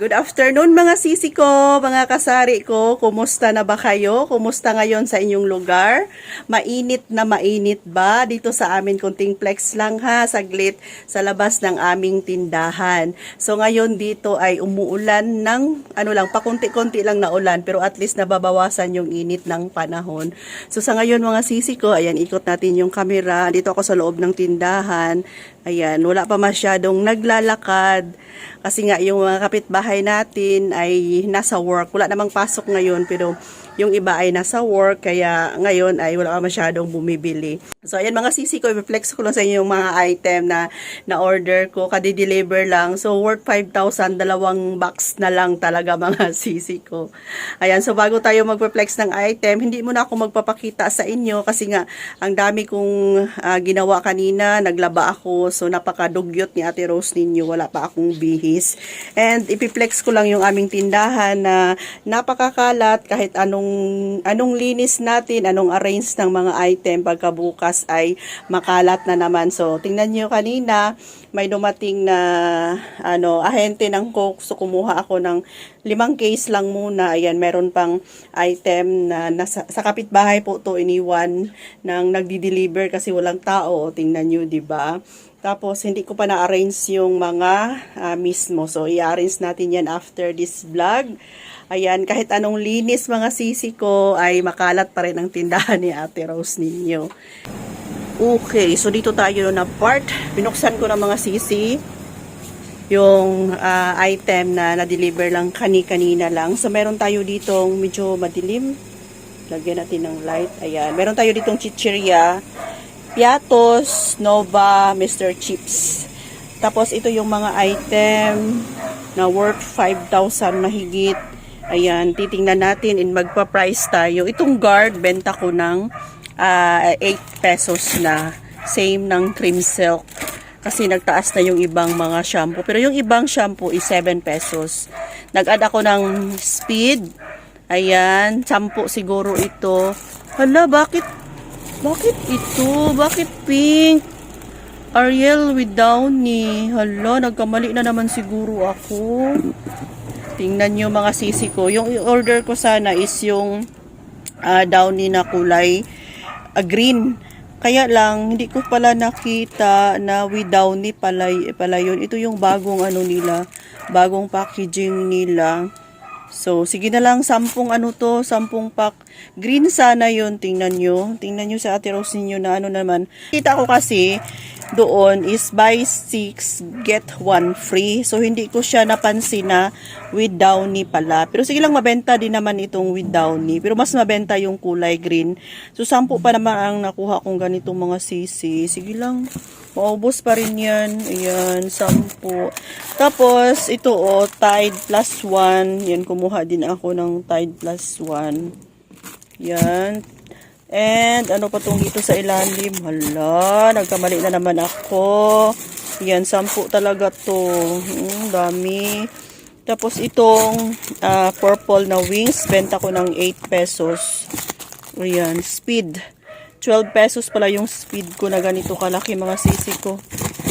Good afternoon mga sisi ko, mga kasari ko. Kumusta na ba kayo? Kumusta ngayon sa inyong lugar? Mainit na mainit ba? Dito sa amin kunting flex lang ha, saglit sa labas ng aming tindahan. So ngayon dito ay umuulan ng ano lang, pakunti-kunti lang na ulan pero at least nababawasan yung init ng panahon. So sa ngayon mga sisi ko, ayan ikot natin yung camera. Dito ako sa loob ng tindahan. Ayan, wala pa masyadong naglalakad. Kasi nga, yung mga kapitbahay natin ay nasa work. Wala namang pasok ngayon, pero yung iba ay nasa work, kaya ngayon ay wala masyadong bumibili. So, ayan mga sisi ko, i-flex ko lang sa inyo yung mga item na na-order ko, kadi-deliver lang. So, worth 5,000, dalawang box na lang talaga mga sisi ko. Ayan, so bago tayo magpa-flex ng item, hindi muna ako magpapakita sa inyo kasi nga, ang dami kong ah, ginawa kanina, naglaba ako, so napakadugyot ni Ate Rose ninyo, wala pa akong bihis. And ipiplex ko lang yung aming tindahan na napakakalat kahit anong anong linis natin, anong arrange ng mga item pagkabukas ay makalat na naman. So tingnan niyo kanina, may dumating na ano ahente ng Coke. So kumuha ako ng limang case lang muna. Ayan meron pang item na nasa, sa kapitbahay po to iniwan ng nagdi-deliver kasi walang tao. Tingnan niyo di ba tapos hindi ko pa na-arrange yung mga ah, mismo so i-arrange natin yan after this vlog Ayan, kahit anong linis mga sisi ko ay makalat pa rin ang tindahan ni Ate Rose ninyo. Okay, so dito tayo na part. Binuksan ko ng mga sisi yung ah, item na na-deliver lang kani-kanina lang. So meron tayo ditong medyo madilim. Lagyan natin ng light. Ayan, meron tayo ditong chichirya, Piatos, Nova, Mr. Chips. Tapos ito yung mga item na worth 5,000 mahigit. Ayan, titingnan natin in magpa-price tayo. Itong guard, benta ko ng ah, 8 pesos na. Same ng trim silk. Kasi nagtaas na yung ibang mga shampoo. Pero yung ibang shampoo is 7 pesos. Nag-add ako ng speed. Ayan, 10 siguro ito. Hala, bakit? Bakit ito? Bakit pink? Ariel with Downy. Hala, nagkamali na naman siguro ako. Tingnan nyo mga sisi ko. Yung order ko sana is yung ah, Downy na kulay ah, green. Kaya lang, hindi ko pala nakita na with Downy pala, pala yun. Ito yung bagong ano nila, bagong packaging nila. So, sige na lang, sampung ano to, sampung pack. Green sana yun, tingnan nyo. Tingnan nyo sa ate Rose ninyo na ano naman. Kita ko kasi, doon is buy 6, get 1 free. So, hindi ko siya napansin na with downy pala. Pero sige lang, mabenta din naman itong with downy. Pero mas mabenta yung kulay green. So, sampu pa naman ang nakuha kong ganitong mga sisi. Sige lang, maubos pa rin yan. Ayan, sampu. Tapos, ito oh, Tide plus 1. Yan, kumuha din ako ng Tide plus 1. Yan. And ano pa tong dito sa ilalim? Hala, nagkamali na naman ako. Yan, sampu talaga to. Hmm, dami. Tapos itong ah, purple na wings, benta ko ng 8 pesos. Ayan, speed. 12 pesos pala yung speed ko na ganito kalaki mga sisi ko.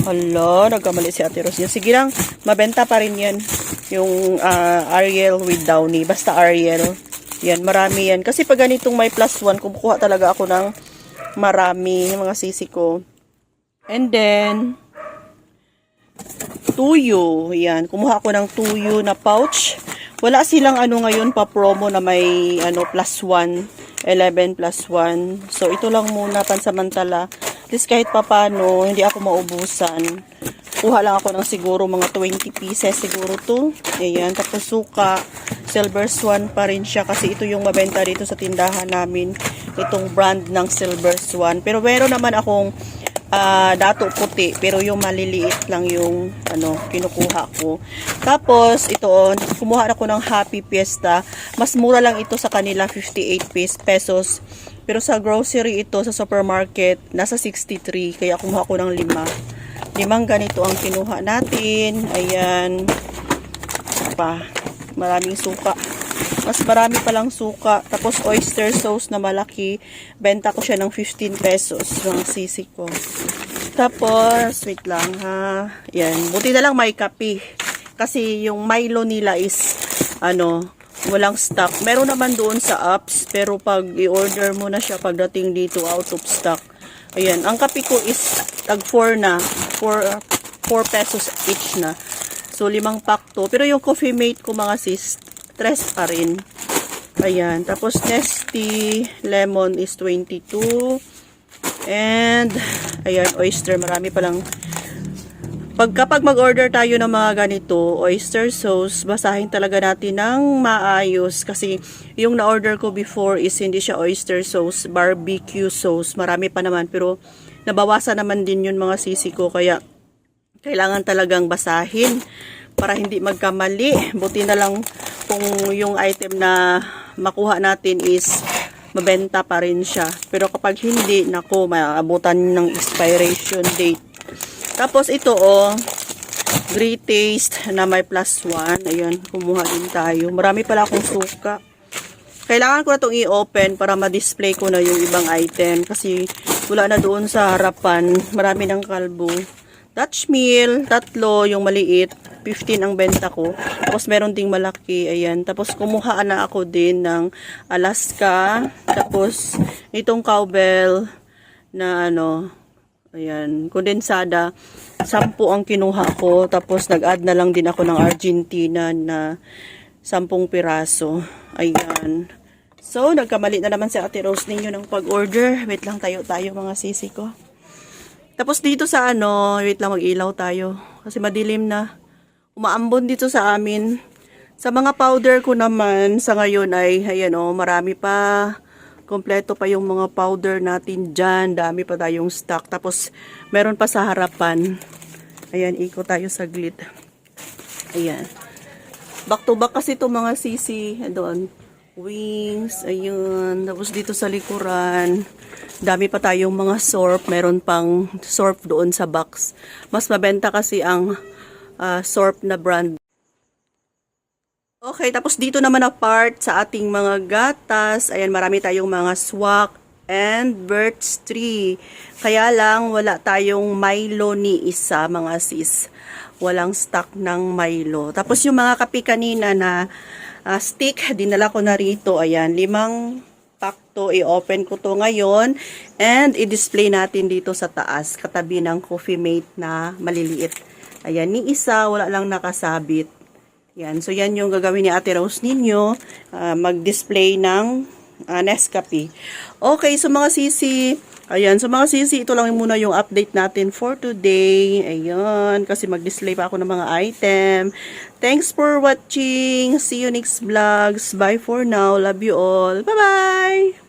Hala, nagkamali si Ate Rose. Yan, sige lang, mabenta pa rin yan. Yung ah, Ariel with Downy. Basta Ariel. Yan, marami yan. Kasi pag ganitong may plus 1, kumukuha talaga ako ng marami mga sisi ko. And then, tuyo. Yan, kumuha ako ng tuyo na pouch. Wala silang ano ngayon pa promo na may ano plus 1, 11 plus 1. So, ito lang muna pansamantala. At least kahit papano, hindi ako maubusan. Kuha lang ako ng siguro mga 20 pieces siguro to. Ayan, tapos suka. Silver Swan pa rin siya kasi ito yung mabenta dito sa tindahan namin. Itong brand ng Silver Swan. Pero meron naman akong ah, dato puti pero yung maliliit lang yung ano kinukuha ko. Tapos ito kumuha ako ng Happy Fiesta. Mas mura lang ito sa kanila 58 pes- pesos. Pero sa grocery ito sa supermarket nasa 63 kaya kumuha ko ng lima. Limang ganito ang kinuha natin. Ayan. Pa. Maraming suka. Mas marami palang suka. Tapos oyster sauce na malaki. Benta ko siya ng 15 pesos. Yung sisi ko. Tapos, wait lang ha. Yan. Buti na lang may kape. Kasi yung Milo nila is, ano, walang stock. Meron naman doon sa apps, pero pag i-order mo na siya pagdating dito, out of stock. Ayan, ang kape ko is tag 4 na. 4, 4 pesos each na. So, limang pack to. Pero yung coffee mate ko mga sis, 3 pa rin. Ayan. Tapos, Nesty Lemon is 22. And, ayan, oyster. Marami palang pag kapag mag-order tayo ng mga ganito, oyster sauce, basahin talaga natin ng maayos kasi yung na-order ko before is hindi siya oyster sauce, barbecue sauce. Marami pa naman pero nabawasan naman din yun mga sisi ko kaya kailangan talagang basahin para hindi magkamali. Buti na lang kung yung item na makuha natin is mabenta pa rin siya. Pero kapag hindi, nako, maabutan ng expiration date. Tapos ito oh, Great Taste na may plus 1. Ayun, kumuha din tayo. Marami pala akong suka. Kailangan ko na itong i-open para ma-display ko na yung ibang item. Kasi wala na doon sa harapan. Marami ng kalbo. Dutch meal, tatlo, yung maliit. 15 ang benta ko. Tapos meron ding malaki. Ayan. Tapos kumuha na ako din ng Alaska. Tapos itong cowbell na ano, Ayan, kondensada. Sampu ang kinuha ko. Tapos nag-add na lang din ako ng Argentina na sampung piraso. Ayan. So, nagkamali na naman si Ate Rose ninyo ng pag-order. Wait lang tayo tayo mga sisi ko. Tapos dito sa ano, wait lang mag-ilaw tayo. Kasi madilim na. Umaambon dito sa amin. Sa mga powder ko naman, sa ngayon ay, ayan o, marami pa. Kompleto pa yung mga powder natin dyan. Dami pa tayong stock. Tapos, meron pa sa harapan. Ayan, iko tayo saglit. Ayan. Back to back kasi itong mga sisi. Doon. Wings. Ayun. Tapos dito sa likuran. Dami pa tayong mga sorp. Meron pang sorp doon sa box. Mas mabenta kasi ang ah, sorp na brand Okay, tapos dito naman na part sa ating mga gatas. Ayan, marami tayong mga swak and birch tree. Kaya lang, wala tayong Milo ni isa, mga sis. Walang stock ng Milo. Tapos yung mga kape kanina na ah, stick, dinala ko na rito. Ayan, limang pack to. I-open ko to ngayon. And i-display natin dito sa taas, katabi ng coffee mate na maliliit. Ayan, ni isa, wala lang nakasabit. Yan. So, yan yung gagawin ni Ate Rose ninyo. ah, mag-display ng ah, Nescafe. Okay, so mga sisi, ayan, so mga sisi, ito lang muna yung update natin for today. Ayan, kasi mag-display pa ako ng mga item. Thanks for watching. See you next vlogs. Bye for now. Love you all. Bye-bye!